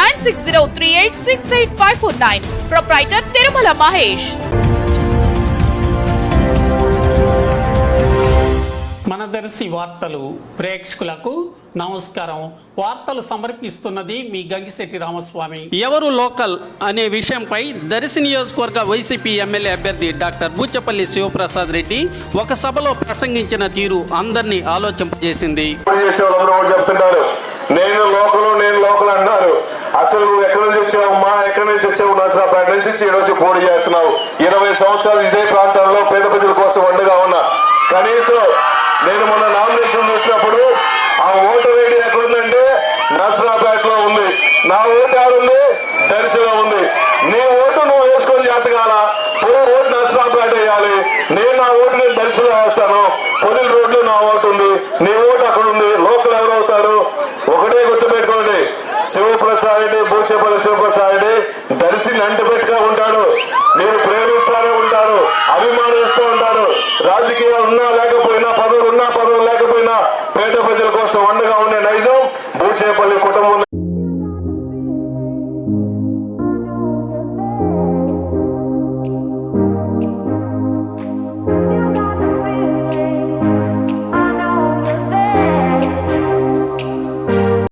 nine six zero three eight six eight five four nine. Proprietor Tirumala Mahesh మన దర్శి వార్తలు ప్రేక్షకులకు నమస్కారం. వార్తలు సమర్పిస్తున్నది మీ గంగిశెట్టి రామస్వామి. ఎవరు లోకల్ అనే విషయంపై దర్శి నియోజకవర్గ వైసీపీ ఎమ్మెల్యే అభ్యర్థి డాక్టర్ బూచపల్లి శివప్రసాద్ రెడ్డి ఒక సభలో ప్రసంగించిన తీరు అందరినీ ఆలోచింపజేసింది. నేను లోకల్ నేను లోకల్ అంటారు అసలు నువ్వు ఎక్కడి నుంచి వచ్చావు? మా ఎక్కడి నుంచి వచ్చావు? నర్సరాపేట నుంచి వచ్చి ఈ రోజు పోటీ చేస్తున్నావు. ఇరవై సంవత్సరాలు ఇదే ప్రాంతంలో పేద ప్రజల కోసం వండుగా ఉన్నా. కనీసం నేను మొన్న నామినేషన్ చూసినప్పుడు ఆ ఓటర్ ఐడి ఎక్కడుందంటే నసరాపేటలో ఉంది. నా ఓటు ఆడుంది దర్శిలో ఉంది. నీ ఓటు నువ్వు వేసుకొని జాతకాల? పోయి ఓటు నర్సరాపేట వేయాలి. నేను నా ఓటు నేను దర్శిలో వేస్తాను. పొలి రోడ్లు నా ఓటు ఉంది. నీ ఓటు అక్కడ ఉంది. లోకల్ ఎవరు అవుతారు? ఒకటే గుర్తుపెట్టుకోండి. శివప్రసాద్ రెడ్డి బూచేపల్లి శివప్రసాద్ రెడ్డి దర్శిని అంటిపెట్టుగా ఉంటాడు. మీరు ప్రేమిస్తానే ఉంటారు అభిమానిస్తూ ఉంటారు రాజకీయాలు ఉన్నా లేకపోయినా పదవులు ఉన్నా పదవులు లేకపోయినా పేద ప్రజల కోసం అండగా ఉండే నైజం బూచేపల్లి